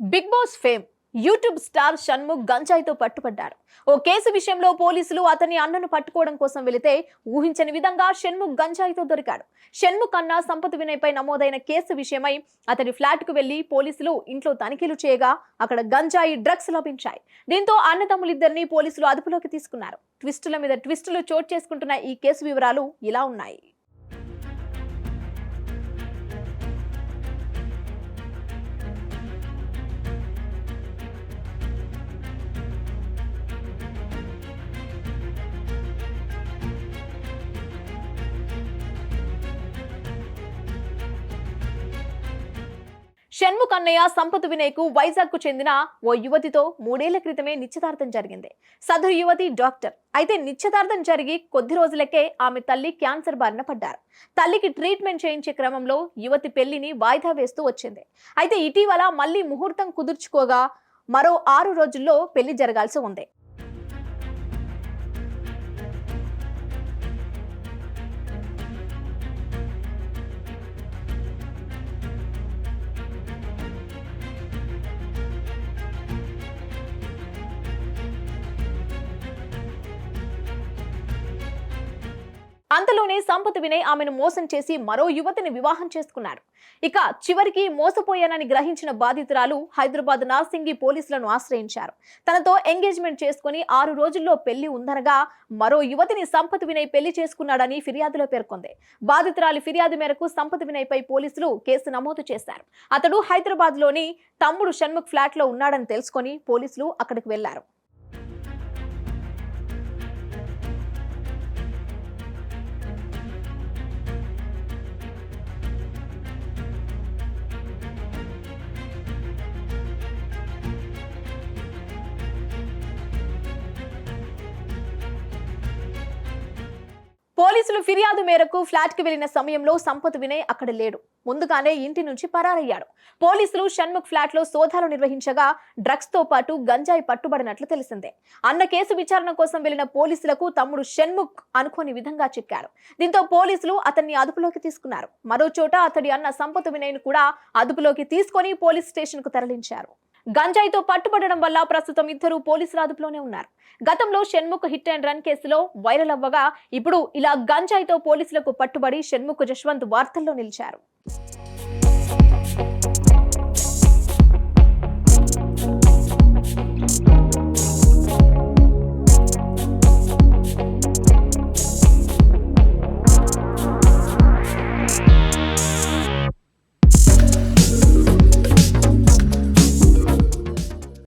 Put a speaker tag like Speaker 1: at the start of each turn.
Speaker 1: Big Boss fame YouTube star Shanmukh గంజాయితో పట్టుపడ్డారు. ఓ case విషయంలో పోలీసులు అతని అన్నను పట్టుకోవడం కోసం వెళితే ఊహించని విధంగా షణ్ముఖ్ గంజాయితో దొరికాడు. షణ్ముఖ్ అన్న సంపత్ వినయ్పై నమోదైన కేసు విషయమై అతని ఫ్లాట్కు వెళ్ళి పోలీసులు ఇంట్లో తనిఖీలు చేయగా అక్కడ గంజాయి డ్రగ్స్ లభించాయి. దీంతో అన్నదమ్ములిద్దరినీ పోలీసులు అదుపులోకి తీసుకున్నారు. ట్విస్టుల మీద ట్విస్టులు చోటు చేసుకుంటున్న ఈ కేసు వివరాలు ఇలా ఉన్నాయి. షణ్ముఖన్నయ్య సంపత్ వినయ్కు వైజాగ్కు చెందిన ఓ యువతితో మూడేళ్ళ క్రితమే నిశ్చితార్థం జరిగింది. సదరు యువతి డాక్టర్. అయితే నిశ్చితార్థం జరిగి కొద్ది రోజులకే ఆమె తల్లి క్యాన్సర్ బారిన పడ్డారు. తల్లికి ట్రీట్మెంట్ చేయించే క్రమంలో యువతి పెళ్ళిని వాయిదా వేస్తూ వచ్చింది. అయితే ఇటీవల మళ్ళీ ముహూర్తం కుదుర్చుకోగా మరో ఆరు రోజుల్లో పెళ్ళి జరగాల్సి ఉంది. అంతలోనే సంపత్ వినయ్ ఆమెను మోసం చేసి మరో యువతిని వివాహం చేసుకున్నాడు ఇక చివరికి మోసపోయానని గ్రహించిన బాధితురాలు హైదరాబాద్ నార్సింగి పోలీసులను ఆశ్రయించారు. తనతో ఎంగేజ్మెంట్ చేసుకుని ఆరు రోజుల్లో పెళ్ళి ఉందనగా మరో యువతిని సంపత్ వినయ్ పెళ్ళి చేసుకున్నాడని ఫిర్యాదులో పేర్కొంది. బాధితురాలి ఫిర్యాదు మేరకు సంపత్ వినయ్ పై పోలీసులు కేసు నమోదు చేశారు. అతడు హైదరాబాద్లోని తమ్ముడు షణ్ముఖ్ ఫ్లాట్లో ఉన్నాడని తెలుసుకొని పోలీసులు అక్కడికి వెళ్ళారు. పోలీసులు ఫిర్యాదు మేరకు ఫ్లాట్కి వెళ్ళిన సమయంలో సంపత్ వినయ్ అక్కడ లేడు. ముందుగానే ఇంటి నుంచి పరారయ్యాడు. పోలీసులు షణ్ముఖ్ ఫ్లాట్లో సోదాలు నిర్వహించగా డ్రగ్స్తో పాటు గంజాయి పట్టుబడినట్లు తెలిసిందే. అన్న కేసు విచారణ కోసం వెళ్ళిన పోలీసులకు తమ్ముడు షణ్ముఖ్ అనుకోని విధంగా చిక్కారు దీంతో పోలీసులు అతన్ని అదుపులోకి తీసుకున్నారు. మరో చోట అతడి అన్న సంపత్ వినయ్ను కూడా అదుపులోకి తీసుకొని పోలీస్ స్టేషన్కు తరలించారు. గంజాయితో పట్టుబడడం వల్ల ప్రస్తుతం ఇద్దరు పోలీసులు అదుపులోనే ఉన్నారు. గతంలో షణ్ముఖ్ హిట్ అండ్ రన్ కేసులో వైరల్ అవ్వగా ఇప్పుడు ఇలా గంజాయితో పోలీసులకు పట్టుబడి షణ్ముఖ్ జశ్వంత్ వార్తల్లో నిలిచారు.